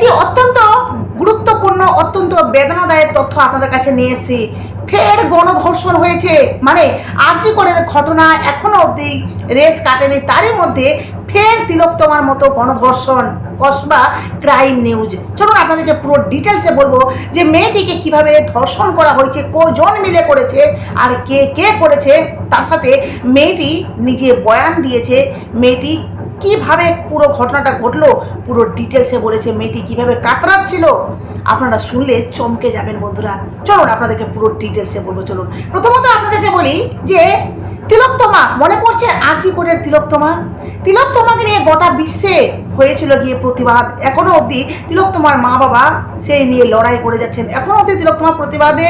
একটি অত্যন্ত গুরুত্বপূর্ণ, অত্যন্ত বেদনাদায়ক তথ্য আপনাদের কাছে নিয়ে এসেছি। ফের গণধর্ষণ হয়েছে। মানে আর্জি করে ঘটনা এখনও অবধি রেস কাটেনি। তারই মধ্যে ফের তিলোত্তমার মতো গণধর্ষণ। Kasba crime news. চলুন আপনাদেরকে পুরো ডিটেলসে বলব যে মেয়েটিকে কীভাবে ধর্ষণ করা হয়েছে, কজন মিলে করেছে, আর কে কে করেছে, তার সাথে মেয়েটি নিজে বয়ান দিয়েছে। মেয়েটি কীভাবে পুরো ঘটনাটা ঘটলো? পুরো ডিটেলসে বলেছে মেয়েটি কীভাবে কাতরাচ্ছিল? আপনারা শুনলে চমকে যাবেন বন্ধুরা। চলুন আপনাদেরকে পুরো ডিটেলসে বলব, চলুন। প্রথমত আপনাদেরকে বলি যে তিলোত্তমা মনে পড়ছে আরজি কোটের তিলোত্তমা তিলোত্তমাকে নিয়ে গোটা বিশ্বে হয়েছিল গিয়ে প্রতিবাদ। এখনও অবধি তিলোত্তমার মা বাবা সেই নিয়ে লড়াই করে যাচ্ছেন। এখনও অবধি তিলোত্তমা প্রতিবাদে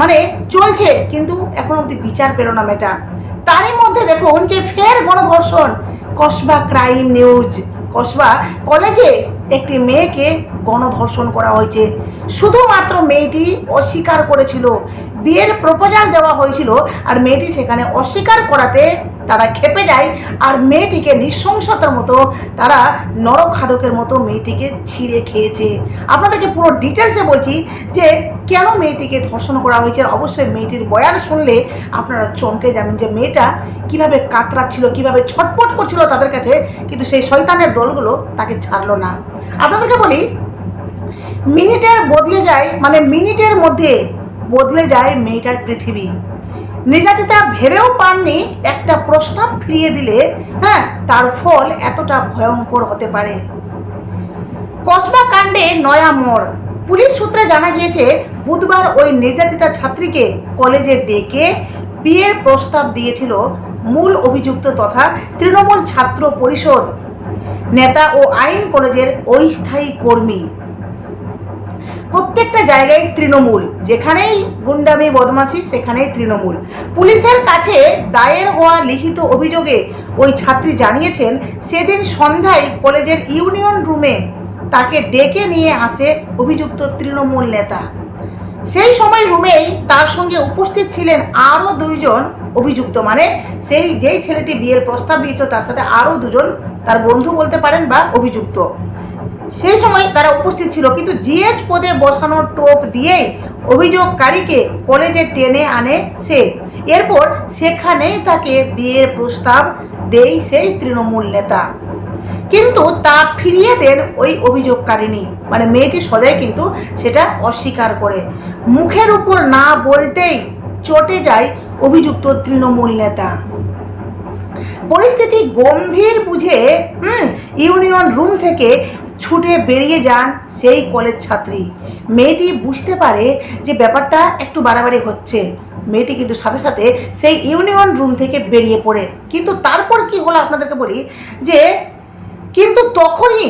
মানে চলছে, কিন্তু এখনও অবধি বিচার পেল না মেয়েটা। তারই মধ্যে দেখুন যে ফের গণধর্ষণ। Kasba crime news. কসবা কলেজে একটি মেয়েকে গণধর্ষণ করা হয়েছে। শুধুমাত্র মেয়েটি অস্বীকার করেছিল। বিয়ের প্রপোজাল দেওয়া হয়েছিল আর মেয়েটি সেখানে অস্বীকার করাতে তারা খেপে যায় আর মেয়েটিকে নৃশংসতার মতো তারা নরখাদকের মতো মেয়েটিকে ছিঁড়ে খেয়েছে। আপনাদেরকে পুরো ডিটেলসে বলছি যে কেন মেয়েটিকে ধর্ষণ করা হয়েছে অবশ্যই মেয়েটির বয়ান শুনলে আপনারা চমকে যাবেন যে মেয়েটা কীভাবে কাতরাচ্ছিল, কীভাবে ছটপট করছিল তাদের কাছে, কিন্তু সেই শয়তানের দলগুলো তাকে ছাড়লো না। আপনাদেরকে বলি, মিনিটের বদলে যায় মানে মিনিটের মধ্যে বদলে যায় মেয়েটার পৃথিবী। নির্যাতিতা ভেবেও পাননি একটা প্রস্তাব ফিরিয়ে দিলে হ্যাঁ তার ফল এতটা ভয়ঙ্কর হতে পারে। কসবা কাণ্ডে নয়া মোড়। পুলিশ সূত্রে জানা গিয়েছে, বুধবার ওই নির্যাতিতা ছাত্রীকে কলেজে ডেকে বিয়ের প্রস্তাব দিয়েছিল মূল অভিযুক্ত তথা তৃণমূল ছাত্র পরিষদ। নেতা ও আইন কলেজের অস্থায়ী কর্মী। প্রত্যেকটা জায়গায় তৃণমূল। যেখানেই গুন্ডামি বদমাসি সেখানেই তৃণমূল। পুলিশের কাছে দায়ের হওয়া লিখিত অভিযোগে ওই ছাত্রী জানিয়েছেন, সেদিন সন্ধ্যায় কলেজের ইউনিয়ন রুমে তাকে ডেকে নিয়ে আসে অভিযুক্ত তৃণমূল নেতা। সেই সময় রুমেই তার সঙ্গে উপস্থিত ছিলেন আরও দুইজন অভিযুক্ত। মানে সেই যেই ছেলেটি বিয়ের প্রস্তাব দিয়েছিল, তার সাথে আরও দুজন তার বন্ধু বলতে পারেন বা অভিযুক্ত। সেই সময় তারা উপস্থিত ছিল। কিন্তু জিএস পদে বসানো টোপ দিয়েই অভিযোগকারীকে কলেজে টেনে আনে সে। এরপর সেখানেই তাকে বিয়ের প্রস্তাব দেই সেই তৃণমূল নেতা। কিন্তু তা ফিরিয়ে দেন ওই অভিযোগকারিনী মানে মেয়েটি সজাই কিন্তু সেটা অস্বীকার করে। মুখের উপর না বলতেই চটে যায় অভিযুক্ত তৃণমূল নেতা। পরিস্থিতি গম্ভীর বুঝে, হুম, ইউনিয়ন রুম থেকে ছুটে বেরিয়ে যান সেই কলেজ ছাত্রী। মেয়েটি বুঝতে পারে যে ব্যাপারটা একটু বাড়াবাড়ি হচ্ছে। মেয়েটি কিন্তু সাথে সাথে সেই ইউনিয়ন রুম থেকে বেরিয়ে পড়ে। কিন্তু তারপর কি হলো আপনাদেরকে বলি যে, কিন্তু তখনই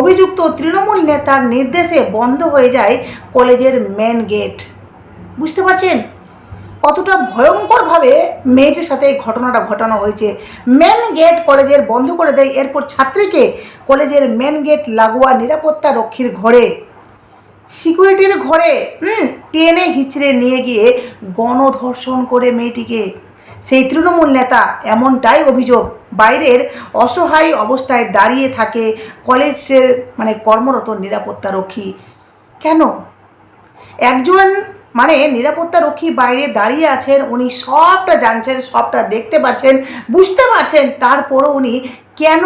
অভিযুক্ত তৃণমূল নেতার নির্দেশে বন্ধ হয়ে যায় কলেজের মেন গেট বুঝতে পারছেন? কতটা ভয়ঙ্করভাবে মেয়েটির সাথে এই ঘটনাটা ঘটানো হয়েছে। মেন গেট কলেজের বন্ধ করে দেয়, এরপর ছাত্রীকে কলেজের মেন গেট লাগোয়া নিরাপত্তা রক্ষীর ঘরে। সিকিউরিটির ঘরে টেনে হিচড়ে নিয়ে গিয়ে গণধর্ষণ করে মেয়েটিকে। সেই তৃণমূল নেতা এমনটাই অভিযোগ, বাইরের অসহায় অবস্থায় দাঁড়িয়ে থাকে কলেজের মানে কর্মরত নিরাপত্তা রক্ষী। কেন? একজন মানে নিরাপত্তা রক্ষী বাইরে দাঁড়িয়ে আছেন, উনি সবটা জানছেন, সবটা দেখতে পাচ্ছেন বুঝতে পারছেন, তারপরও উনি কেন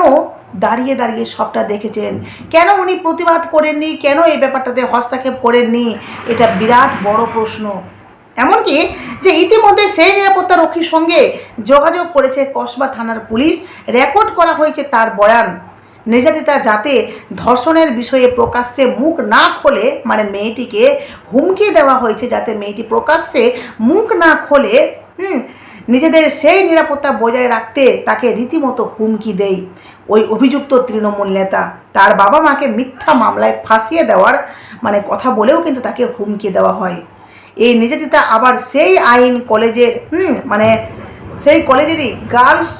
দাঁড়িয়ে দাঁড়িয়ে সবটা দেখেছেন? কেন উনি প্রতিবাদ করেননি? কেন এই ব্যাপারটাতে হস্তক্ষেপ করেননি? এটা বিরাট বড় প্রশ্ন। এমনকি যে ইতিমধ্যে সেই নিরাপত্তা রক্ষীর সঙ্গে যোগাযোগ করেছে কসবা থানার পুলিশ, রেকর্ড করা হয়েছে তার বয়ান। নির্যাতিতা যাতে ধর্ষণের বিষয়ে প্রকাশ্যে মুখ না খোলে মানে মেয়েটিকে হুমকি দেওয়া হয়েছে যাতে মেয়েটি প্রকাশ্যে মুখ না খোলে, হুম, নিজেদের সেই নিরাপত্তা বজায় রাখতে তাকে রীতিমতো হুমকি দেয়। ওই অভিযুক্ত তৃণমূল নেতা, তার বাবা মাকে মিথ্যা মামলায় ফাঁসিয়ে দেওয়ার মানে কথা বলেও কিন্তু তাকে হুমকি দেওয়া হয়। এই নির্যাতিতা আবার সেই আইন কলেজের, হুম মানে সেই কলেজেরই গার্লস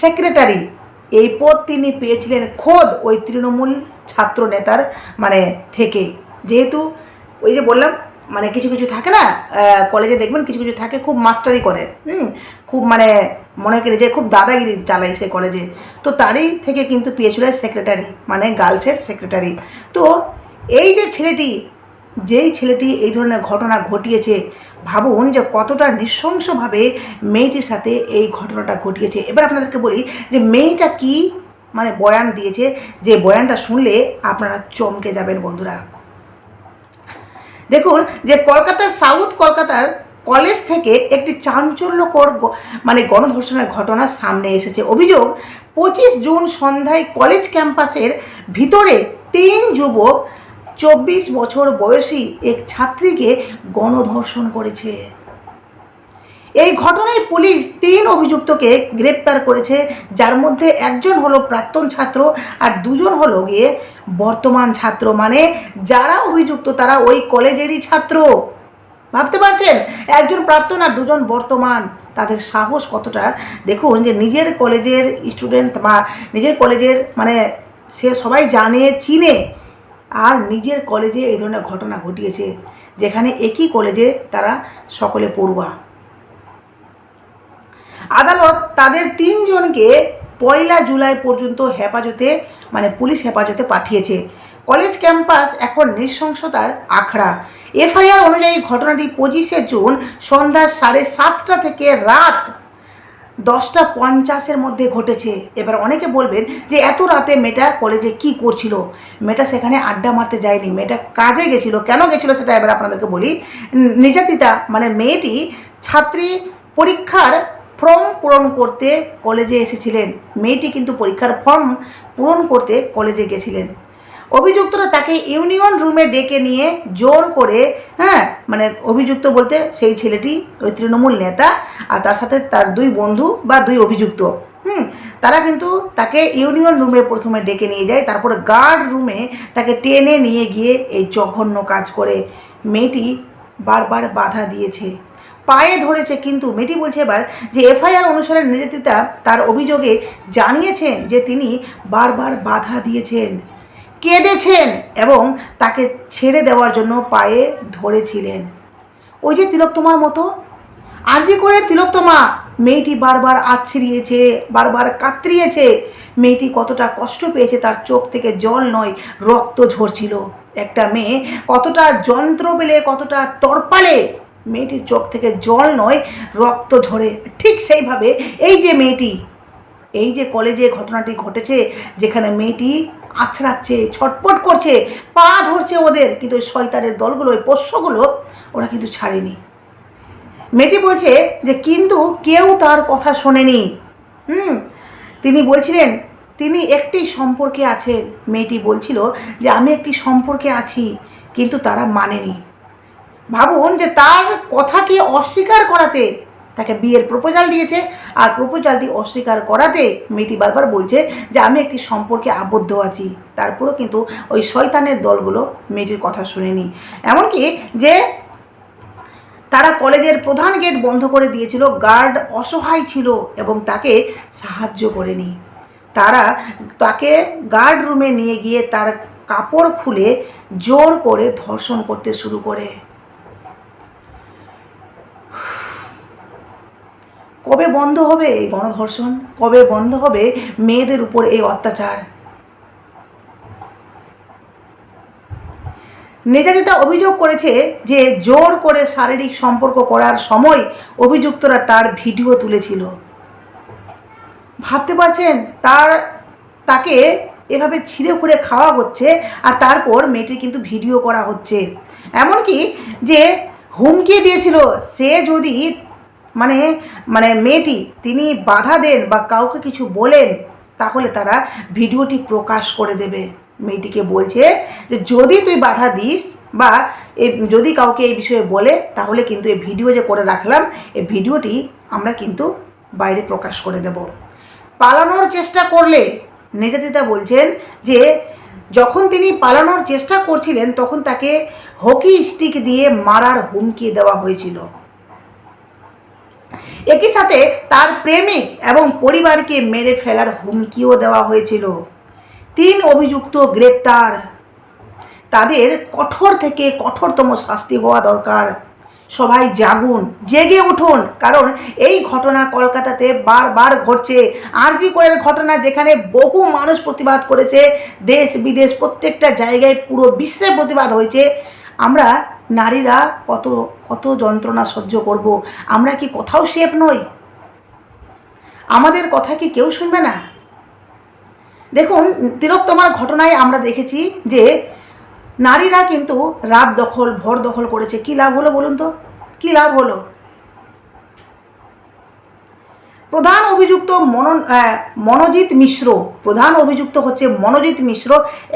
সেক্রেটারি এই পদ তিনি পেয়েছিলেন খোদ ওই তৃণমূল ছাত্র নেতার মানে থেকে। যেহেতু ওই যে বললাম মানে কিছু কিছু থাকে না কলেজে দেখবেন কিছু কিছু থাকে খুব মাস্টারি করে, হুম? খুব মানে মনে করি যে খুব দাদাগিরি চালায় সে কলেজে তো তারই থেকে কিন্তু পেয়েছিল সেক্রেটারি মানে গার্লসের সেক্রেটারি তো এই যে ছেলেটি, যেই ছেলেটি এই ধরনের ঘটনা ঘটিয়েছে ভাবুন যে কতটা নৃশংসভাবে মেয়েটির সাথে এই ঘটনাটা ঘটিয়েছে। এবার আপনাদেরকে বলি যে মেয়েটা কি মানে বয়ান দিয়েছে, যে বয়ানটা শুনলে আপনারা চমকে যাবেন বন্ধুরা। দেখুন যে কলকাতার সাউথ কলকাতার কলেজ থেকে একটি চাঞ্চল্যকর মানে গণধর্ষণের ঘটনা সামনে এসেছে। অভিযোগ, পঁচিশ জুন সন্ধ্যায় কলেজ ক্যাম্পাসের ভিতরে তিন যুবক চব্বিশ বছর বয়সী এক ছাত্রীকে গণধর্ষণ করেছে। এই ঘটনায় পুলিশ তিন অভিযুক্তকে গ্রেপ্তার করেছে, যার মধ্যে একজন হলো প্রাক্তন ছাত্র আর দুজন হলো গিয়ে বর্তমান ছাত্র। মানে যারা অভিযুক্ত তারা ওই কলেজেরই ছাত্র। ভাবতে পারছেন? একজন প্রাক্তন আর দুজন বর্তমান। তাদের সাহস কতটা? দেখুন যে নিজের কলেজের স্টুডেন্ট বা নিজের কলেজের মানে সে সবাই জানে, চিনে। আর নিজের কলেজে এই ধরনের ঘটনা ঘটিয়েছে, যেখানে একই কলেজে তারা সকলে পড়ুয়া। আদালত তাদের তিনজনকে পয়লা জুলাই পর্যন্ত হেফাজতে মানে পুলিশ হেফাজতে পাঠিয়েছে। কলেজ ক্যাম্পাস এখন নৃশংসতার আখড়া। এফআইআর অনুযায়ী ঘটনাটি পঁচিশে জুন সন্ধ্যা সাড়ে সাতটা থেকে রাত দশটা পঞ্চাশের মধ্যে ঘটেছে। এবার অনেকে বলবেন যে, এত রাতে মেয়েটা কলেজে কি করছিল? মেয়েটা সেখানে আড্ডা মারতে যায়নি। মেয়েটা কাজে গেছিল। কেন গেছিল সেটা এবার আপনাদেরকে বলি। নির্যাতিতা মানে মেয়েটি ছাত্রী পরীক্ষার ফর্ম পূরণ করতে কলেজে এসেছিলেন। মেয়েটি কিন্তু পরীক্ষার ফর্ম পূরণ করতে কলেজে গেছিলেন। অভিযুক্তরা তাকে ইউনিয়ন রুমে ডেকে নিয়ে জোর করে হ্যাঁ মানে অভিযুক্ত বলতে সেই ছেলেটি ওই তৃণমূল নেতা আর তার সাথে তার দুই বন্ধু বা দুই অভিযুক্ত, হুম, তারা কিন্তু তাকে ইউনিয়ন রুমে প্রথমে ডেকে নিয়ে যায়, তারপরে গার্ড রুমে তাকে টেনে নিয়ে গিয়ে এই জঘন্য কাজ করে। মেয়েটি বারবার বাধা দিয়েছে, পায়ে ধরেছে কিন্তু, মেয়েটি বলছে এবার যে এফআইআর অনুসারে নির্যাতিতা তার অভিযোগে জানিয়েছেন যে তিনি বারবার বাধা দিয়েছেন। কেঁদেছেন এবং তাকে ছেড়ে দেওয়ার জন্য পায়ে ধরেছিলেন। ওই যে তিলোত্তমার মতো? আরজি করে তিলোত্তমা মেয়েটি বারবার আছড়িয়েছে, বারবার কাতরিয়েছে। মেয়েটি কতটা কষ্ট পেয়েছে তার চোখ থেকে জল নয়, রক্ত ঝরছিল। একটা মেয়ে কতটা যন্ত্র পেলে, কতটা তরপালে, মেয়েটির চোখ থেকে জল নয়, রক্ত ঝরে। ঠিক সেইভাবে এই যে মেয়েটি, এই যে কলেজে ঘটনাটি ঘটেছে, যেখানে মেয়েটি আছড়াচ্ছে, ছটপট করছে, পা ধরছে ওদের। কিন্তু ওই শয়তানের দলগুলো, ওই পোষ্যগুলো, ওরা কিন্তু ছাড়েনি। মেয়েটি বলছে যে, কিন্তু কেউ তার কথা শোনেনি। হুম, তিনি বলছিলেন, তিনি একটি সম্পর্কে আছেন। মেয়েটি বলছিল যে, আমি একটি সম্পর্কে আছি, কিন্তু তারা মানেনি। ভাবুন যে, তার কথাকে অস্বীকার করাতে তাকে বিয়ের প্রপোজাল দিয়েছে। আর প্রপোজালটি অস্বীকার করাতে মেয়েটি বারবার বলছে যে, আমি একটি সম্পর্কে আবদ্ধ আছি। তারপরেও কিন্তু ওই শয়তানের দলগুলো মেয়েটির কথা শুনেনি। এমনকি যে, তারা কলেজের প্রধান গেট বন্ধ করে দিয়েছিল গার্ড অসহায় ছিল এবং তাকে সাহায্য করেনি। তারা তাকে গার্ড রুমে নিয়ে গিয়ে তার কাপড় খুলে জোর করে ধর্ষণ করতে শুরু করে। কবে বন্ধ হবে এই গণধর্ষণ কবে বন্ধ হবে মেয়েদের উপর এই অত্যাচার? নির্যাতিতা অভিযোগ করেছে যে জোর করে শারীরিক সম্পর্ক করার সময় অভিযুক্তরা তার ভিডিও তুলেছিল। ভাবতে পারছেন? তার, তাকে এভাবে ছিঁড়ে খুঁড়ে খাওয়া হচ্ছে আর তারপর মেয়েটির কিন্তু ভিডিও করা হচ্ছে। এমনকি যে হুমকি দিয়েছিল, সে যদি মানে মানে মেয়েটি তিনি বাধা দেন বা কাউকে কিছু বলেন, তাহলে তারা ভিডিওটি প্রকাশ করে দেবে। মেয়েটিকে বলছে যে, যদি তুই বাধা দিস বা এই যদি কাউকে এই বিষয়ে বলে, তাহলে কিন্তু এই ভিডিও যে করে রাখলাম, এই ভিডিওটি আমরা কিন্তু বাইরে প্রকাশ করে দেব। পালানোর চেষ্টা করলে নির্যাতিতা বলছেন যে, যখন তিনি পালানোর চেষ্টা করছিলেন, তখন তাকে হকি স্টিক দিয়ে মারার হুমকি দেওয়া হয়েছিল। একই সাথে তার প্রেমিক এবং পরিবারকে মেরে ফেলার হুমকিও দেওয়া হয়েছিল। তিন অভিযুক্ত গ্রেপ্তার। তাদের কঠোর থেকে কঠোরতম শাস্তি হওয়া দরকার। সবাই জাগুন, জেগে উঠুন, কারণ এই ঘটনা কলকাতাতে বারবার ঘটছে। আরজি করের ঘটনা যেখানে বহু মানুষ প্রতিবাদ করেছে দেশ বিদেশ প্রত্যেকটা জায়গায় পুরো বিশ্বে প্রতিবাদ হয়েছে। আমরা নারীরা কত কত যন্ত্রণা সহ্য করব? আমরা কি কোথাও সেফ নই? আমাদের কথা কি কেউ শুনবে না? দেখুন তিলোত্তমার ঘটনায় আমরা দেখেছি যে নারীরা কিন্তু রাত দখল, ভর দখল করেছে। কী লাভ হলো বলুন তো? কী লাভ হলো? প্রধান অভিযুক্ত মন মনোজিৎ মিশ্র প্রধান অভিযুক্ত হচ্ছে মনোজিৎ মিশ্র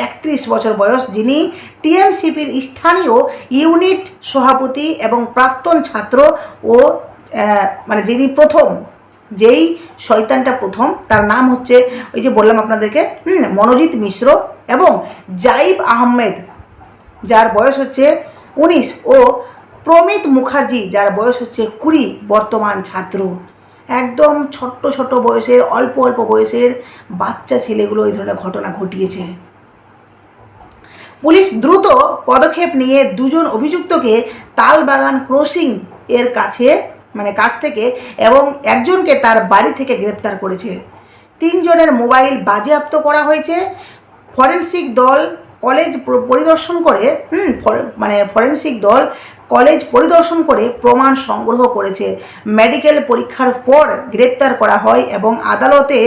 একত্রিশ বছর বয়স। যিনি টিএমসিপির স্থানীয় ইউনিট সভাপতি এবং প্রাক্তন ছাত্র ও মানে যিনি প্রথম যেই শয়তানটা প্রথম তার নাম হচ্ছে ওই যে বললাম আপনাদেরকে হুম, মনোজিৎ মিশ্র এবং জাইব আহমেদ যার বয়স হচ্ছে উনিশ ও প্রমিত মুখার্জি যার বয়স হচ্ছে কুড়ি বর্তমান ছাত্র। একদম ছোট্ট ছোট্ট বয়সের, অল্প অল্প বয়সের বাচ্চা ছেলেগুলো এই ধরনের ঘটনা ঘটিয়েছে। পুলিশ দ্রুত পদক্ষেপ নিয়ে দুজন অভিযুক্তকে তালবাগান ক্রসিং এর কাছে মানে কাছ থেকে এবং একজনকে তার বাড়ি থেকে গ্রেপ্তার করেছে। তিনজনের মোবাইল বাজেয়াপ্ত করা হয়েছে। ফরেনসিক দল কলেজ পরিদর্শন করে, হুম মানে ফরেনসিক দল কলেজ পরিদর্শন করে প্রমাণ সংগ্রহ করেছে। মেডিকেল পরীক্ষার পর গ্রেপ্তার করা হয় এবং আদালতে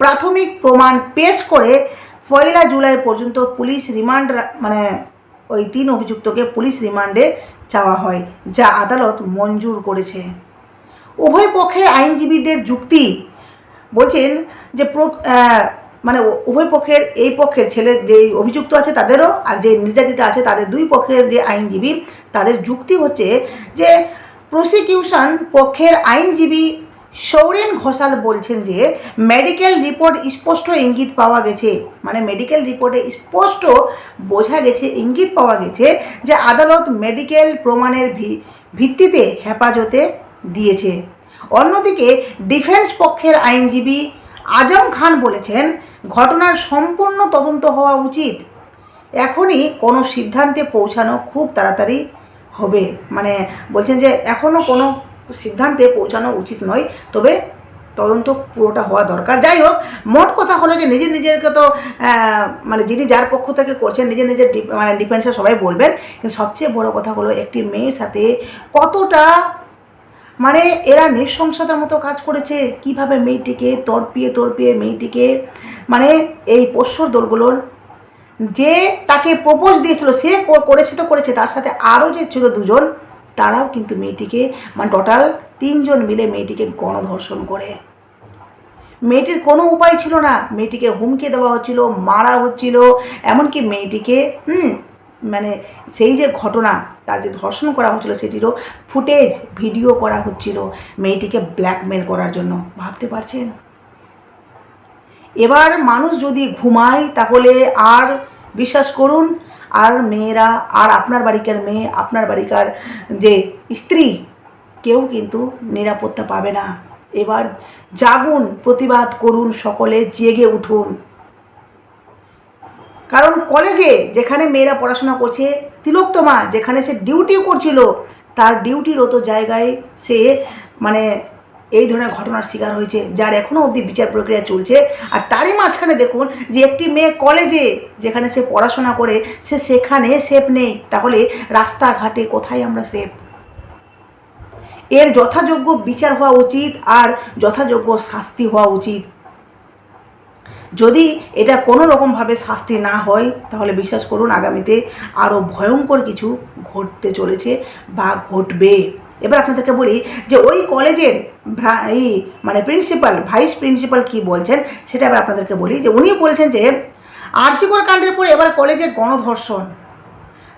প্রাথমিক প্রমাণ পেশ করে পয়লা জুলাই পর্যন্ত পুলিশ রিমান্ড মানে ওই তিন অভিযুক্তকে পুলিশ রিমান্ডে চাওয়া হয়, যা আদালত মঞ্জুর করেছে। উভয় পক্ষের আইনজীবীদের যুক্তি বলছেন যে মানে উভয় পক্ষের, এই পক্ষের ছেলে যে অভিযুক্ত আছে তাদেরও আর যে নির্যাতিতা আছে তাদের দুই পক্ষের যে আইনজীবী, তাদের যুক্তি হচ্ছে যে প্রসিকিউশন পক্ষের আইনজীবী সৌরেন ঘোষাল বলছেন যে মেডিকেল রিপোর্ট স্পষ্ট ইঙ্গিত পাওয়া গেছে। মানে মেডিকেল রিপোর্টে স্পষ্ট বোঝা গেছে, ইঙ্গিত পাওয়া গেছে যে আদালত মেডিকেল প্রমাণের ভিত্তিতে হেফাজতে দিয়েছে। অন্যদিকে ডিফেন্স পক্ষের আইনজীবী আজম খান বলেছেন, ঘটনার সম্পূর্ণ তদন্ত হওয়া উচিত। এখনই কোনো সিদ্ধান্তে পৌঁছানো খুব তাড়াতাড়ি হবে। মানে বলছেন যে, এখনও কোনো সিদ্ধান্তে পৌঁছানো উচিত নয়, তবে তদন্ত পুরোটা হওয়া দরকার। যাই হোক, মোট কথা হলো যে নিজের নিজেরকে তো মানে যিনি যার পক্ষ থেকে করছেন নিজের নিজের মানে ডিফেন্সে সবাই বলবেন, কিন্তু সবচেয়ে বড় কথা হলো, একটি মেয়ের সাথে কতটা মানে এরা নৃশংসতার মতো কাজ করেছে। কীভাবে মেয়েটিকে তড়পিয়ে তড়পিয়ে মেয়েটিকে মানে এই পোষ্যর দলগুলোর যে তাকে প্রপোজ দিয়েছিল, সে করেছে তো করেছে, তার সাথে আরও যে ছিল দুজন, তারাও কিন্তু মেয়েটিকে মানে টোটাল তিনজন মিলে মেয়েটিকে গণধর্ষণ করে। মেয়েটির কোনো উপায় ছিল না। মেয়েটিকে হুমকে দেওয়া হচ্ছিল, মারা হচ্ছিল, এমনকি মেয়েটিকে, হুম মানে সেই যে ঘটনা, তার যে ধর্ষণ করা হচ্ছিল সেটিরও ফুটেজ ভিডিও করা হচ্ছিল মেয়েটিকে ব্ল্যাকমেল করার জন্য। ভাবতে পারছেন? এবার মানুষ যদি ঘুমায় তাহলে আর বিশ্বাস করুন, আর মেয়েরা, আর আপনার বাড়িকার মেয়ে, আপনার বাড়িকার যে স্ত্রী, কেউ কিন্তু নিরাপত্তা পাবে না। এবার জাগুন, প্রতিবাদ করুন সকলে, জেগে উঠুন। কারণ কলেজে যেখানে মেয়েরা পড়াশোনা করছে, তিলোত্তমা, যেখানে সে ডিউটিও করছিল, তার ডিউটিরত জায়গায় সে মানে এই ধরনের ঘটনার শিকার হয়েছে, যার এখনও অবধি বিচার প্রক্রিয়া চলছে। আর তারই মাঝখানে দেখুন যে একটি মেয়ে কলেজে যেখানে সে পড়াশোনা করে, সে সেখানে সেফ নেই। তাহলে রাস্তাঘাটে কোথায় আমরা সেফ এর যথাযোগ্য বিচার হওয়া উচিত আর যথাযোগ্য শাস্তি হওয়া উচিত। যদি এটা কোনো রকমভাবে শাস্তি না হয়, তাহলে বিশ্বাস করুন আগামীতে আরও ভয়ঙ্কর কিছু ঘটতে চলেছে বা ঘটবে। এবার আপনাদেরকে বলি যে ওই কলেজের এই মানে প্রিন্সিপাল, ভাইস প্রিন্সিপাল কি বলছেন, সেটা এবার আপনাদেরকে বলি যে উনি বলছেন যে আর্যিকর কাণ্ডের পরে এবার কলেজে গণধর্ষণ।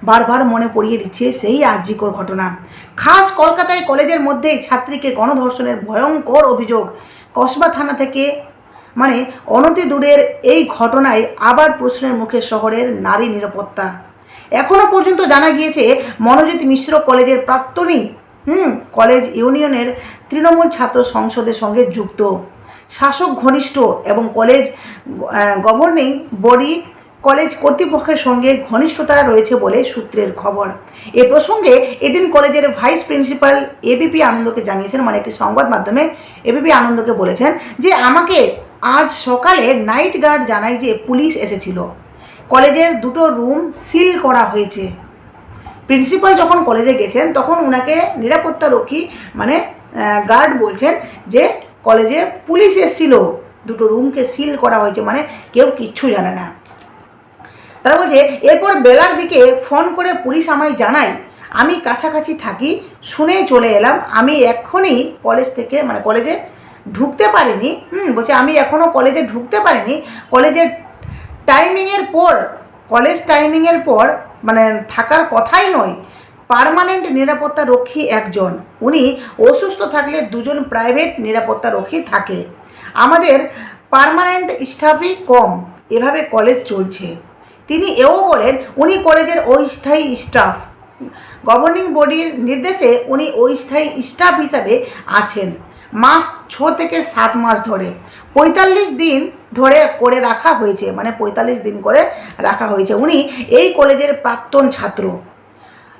বারবার মনে পড়িয়ে দিচ্ছে সেই আর্যিকর ঘটনা। খাস কলকাতায় কলেজের মধ্যেই ছাত্রীকে গণধর্ষণের ভয়ঙ্কর অভিযোগ কসবা থানা থেকে মানে অনতি দূরের এই ঘটনায় আবার প্রশ্নের মুখে শহরের নারী নিরাপত্তা। এখনও পর্যন্ত জানা গিয়েছে মনোজিৎ মিশ্র কলেজের প্রাক্তনী, হুম, কলেজ ইউনিয়নের তৃণমূল ছাত্র সংসদের সঙ্গে যুক্ত। শাসক ঘনিষ্ঠ এবং কলেজ গভর্নিং বডি কলেজ কর্তৃপক্ষের সঙ্গে ঘনিষ্ঠতা রয়েছে বলে সূত্রের খবর। এ প্রসঙ্গে এদিন কলেজের ভাইস প্রিন্সিপাল এবিপি আনন্দকে জানিয়েছেন মানে একটি সংবাদ মাধ্যমে এবিপি আনন্দকে বলেছেন যে, আমাকে আজ সকালে নাইট গার্ড জানায় যে পুলিশ এসেছিল। কলেজের দুটো রুম সিল করা হয়েছে। প্রিন্সিপাল যখন কলেজে গেছেন, তখন ওনাকে নিরাপত্তা রক্ষী মানে গার্ড বলছেন যে কলেজে পুলিশ এসেছিল। দুটো রুমকে সিল করা হয়েছে মানে কেউ কিচ্ছু জানে না। তারা বলছে, এরপর বেলার দিকে ফোন করে পুলিশ আমায় জানায়, আমি কাছাকাছি থাকি শুনে চলে এলাম, আমি এক্ষুনি কলেজ থেকে মানে কলেজে ঢুকতে পারিনি, হুম, বলছে আমি এখনও কলেজে ঢুকতে পারিনি কলেজের টাইমিংয়ের পর কলেজ টাইমিংয়ের পর মানে থাকার কথাই নয় পার্মানেন্ট নিরাপত্তা রক্ষী একজন, উনি অসুস্থ থাকলে দুজন প্রাইভেট নিরাপত্তা রক্ষী থাকে। আমাদের পার্মানেন্ট স্টাফই কম, এভাবে কলেজ চলছে। তিনি এও বলেন, উনি কলেজের অস্থায়ী স্টাফ গভর্নিং বডির নির্দেশে উনি অস্থায়ী স্টাফ হিসাবে আছেন। মাস ছ থেকে সাত মাস ধরে। পঁয়তাল্লিশ দিন ধরে করে রাখা হয়েছে মানে পঁয়তাল্লিশ দিন করে রাখা হয়েছে। উনি এই কলেজের প্রাক্তন ছাত্র।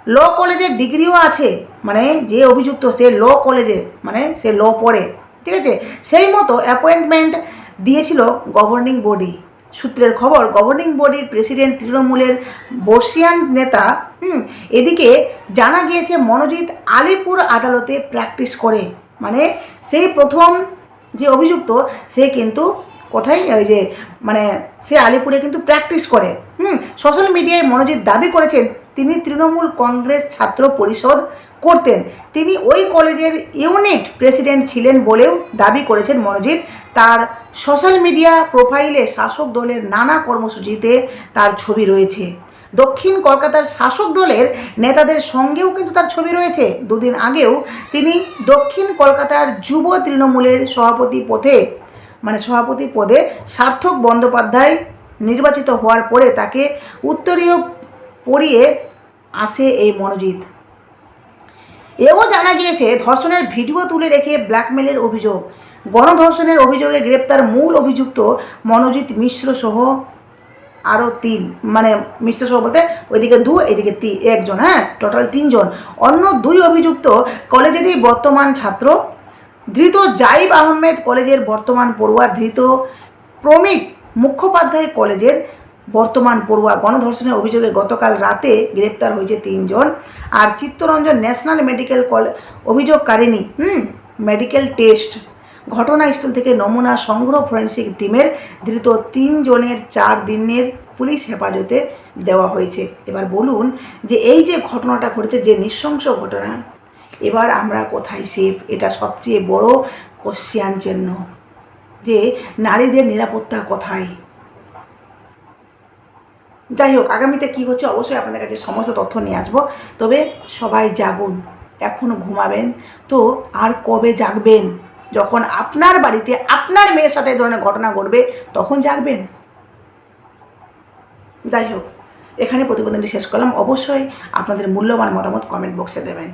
ল কলেজের ডিগ্রিও আছে মানে যে অভিযুক্ত সে ল কলেজে মানে সে ল পড়ে, ঠিক আছে? সেই মতো অ্যাপয়েন্টমেন্ট দিয়েছিল গভর্নিং বডি সূত্রের খবর গভর্নিং বডির প্রেসিডেন্ট তৃণমূলের বর্ষিয়ান নেতা এদিকে জানা গিয়েছে মনোজিৎ আলিপুর আদালতে প্র্যাকটিস করে। মানে সেই প্রথম যে অভিযুক্ত, সে কিন্তু কোথায়, ওই যে মানে সে আলিপুরে কিন্তু প্র্যাকটিস করে। হুম সোশ্যাল মিডিয়ায় মনোজিৎ দাবি করেছেন, তিনি তৃণমূল কংগ্রেস ছাত্র পরিষদ করতেন। তিনি ওই কলেজের ইউনিট প্রেসিডেন্ট ছিলেন বলেও দাবি করেছেন মনোজিৎ। তার সোশ্যাল মিডিয়া প্রোফাইলে শাসক দলের নানা কর্মসূচিতে তার ছবি রয়েছে। দক্ষিণ কলকাতার শাসক দলের নেতাদের সঙ্গেও কিন্তু তার ছবি রয়েছে। দুদিন আগেও তিনি দক্ষিণ কলকাতার যুব তৃণমূলের সভাপতি পথে মানে সভাপতি পদে সার্থক বন্দ্যোপাধ্যায় নির্বাচিত হওয়ার পরে তাকে উত্তরীয় পড়িয়ে আসে এই মনোজিৎ। এও জানা গিয়েছে, ধর্ষণের ভিডিও তুলে রেখে ব্ল্যাকমেলের অভিযোগ। গণধর্ষণের অভিযোগে গ্রেপ্তার মূল অভিযুক্ত মনোজিৎ মিশ্র সহ আরও তিন মানে মিশ্র সহ বলতে ওইদিকে দু, এদিকে তি, একজন হ্যাঁ টোটাল তিনজন। অন্য দুই অভিযুক্ত কলেজেরই বর্তমান ছাত্র। ধৃত জাইব আহমেদ কলেজের বর্তমান পড়ুয়া, ধৃত প্রমিক মুখোপাধ্যায় কলেজের বর্তমান পড়ুয়া, গণধর্ষণের অভিযোগে গতকাল রাতে গ্রেপ্তার হয়েছে তিনজন। আর চিত্তরঞ্জন ন্যাশনাল মেডিকেল কল, অভিযোগকারিণী, হুম মেডিকেল টেস্ট ঘটনাস্থল থেকে নমুনা সংগ্রহ ফরেন্সিক টিমের ধৃত তিনজনের চার দিনের পুলিশ হেফাজতে দেওয়া হয়েছে। এবার বলুন যে এই যে ঘটনাটা ঘটেছে, যে নৃশংস ঘটনা, এবার আমরা কোথায় সেফ এটা সবচেয়ে বড় কোশ্চিয়ান চিহ্ন। যে নারীদের নিরাপত্তা কোথায়? যাই হোক, আগামীতে কী হচ্ছে অবশ্যই আপনাদের কাছে সমস্ত তথ্য নিয়ে আসব। তবে সবাই জাগুন, এখন ঘুমাবেন, তো আর কবে জাগবেন? যখন আপনার বাড়িতে আপনার মেয়ের সাথে এই ধরনের ঘটনা ঘটবে, তখন জাগবেন। যাই হোক এখানে প্রতিবেদনটি শেষ করলাম। অবশ্যই আপনাদের মূল্যবান মতামত কমেন্ট বক্সে দেবেন।